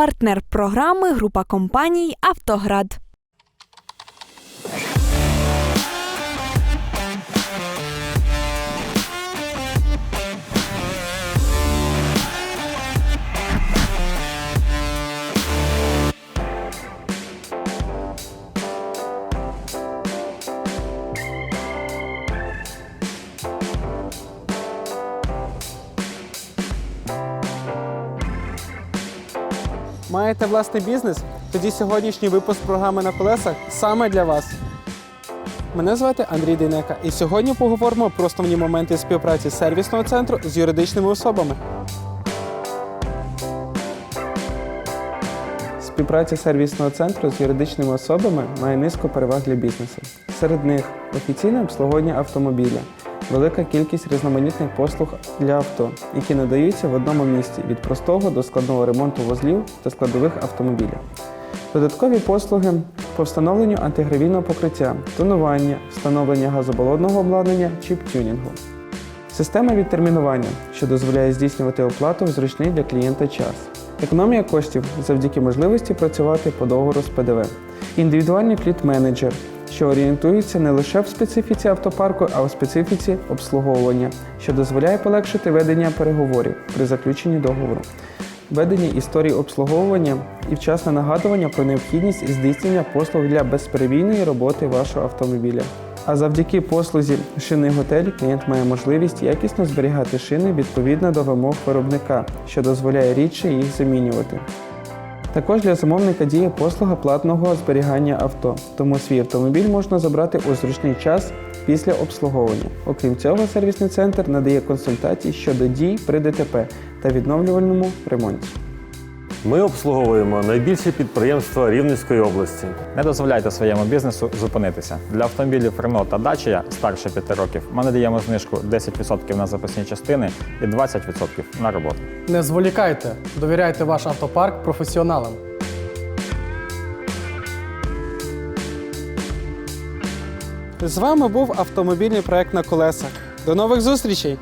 партнер програми група компаній Автоград. Маєте власний бізнес? Тоді сьогоднішній випуск програми на колесах саме для вас. Мене звати Андрій Дейнека, і сьогодні поговоримо про основні моменти співпраці сервісного центру з юридичними особами. Співпраця сервісного центру з юридичними особами має низку переваг для бізнесу. Серед них офіційне обслуговування автомобіля, велика кількість різноманітних послуг для авто, які надаються в одному місці від простого до складного ремонту вузлів та складових автомобіля. Додаткові послуги по встановленню антигравійного покриття, тонування, встановлення газоболонного обладнання чи тюнінгу. Система відтермінування, що дозволяє здійснювати оплату в зручний для клієнта час. Економія коштів завдяки можливості працювати по договору з ПДВ. Індивідуальний фліт-менеджер, що орієнтується не лише в специфіці автопарку, а в специфіці обслуговування, що дозволяє полегшити ведення переговорів при заключенні договору. Ведення історії обслуговування і вчасне нагадування про необхідність здійснення послуг для безперебійної роботи вашого автомобіля. А завдяки послузі шинний готель клієнт має можливість якісно зберігати шини відповідно до вимог виробника, що дозволяє рідше їх замінювати. Також для замовника діє послуга платного зберігання авто, тому свій автомобіль можна забрати у зручний час після обслуговування. Окрім цього, сервісний центр надає консультації щодо дій при ДТП та відновлювальному ремонті. Ми обслуговуємо найбільші підприємства Рівненської області. Не дозволяйте своєму бізнесу зупинитися. Для автомобілів Renault та Dacia старше 5 років ми надаємо знижку 10% на запасні частини і 20% на роботу. Не зволікайте, довіряйте ваш автопарк професіоналам. З вами був автомобільний проект на колесах. До нових зустрічей!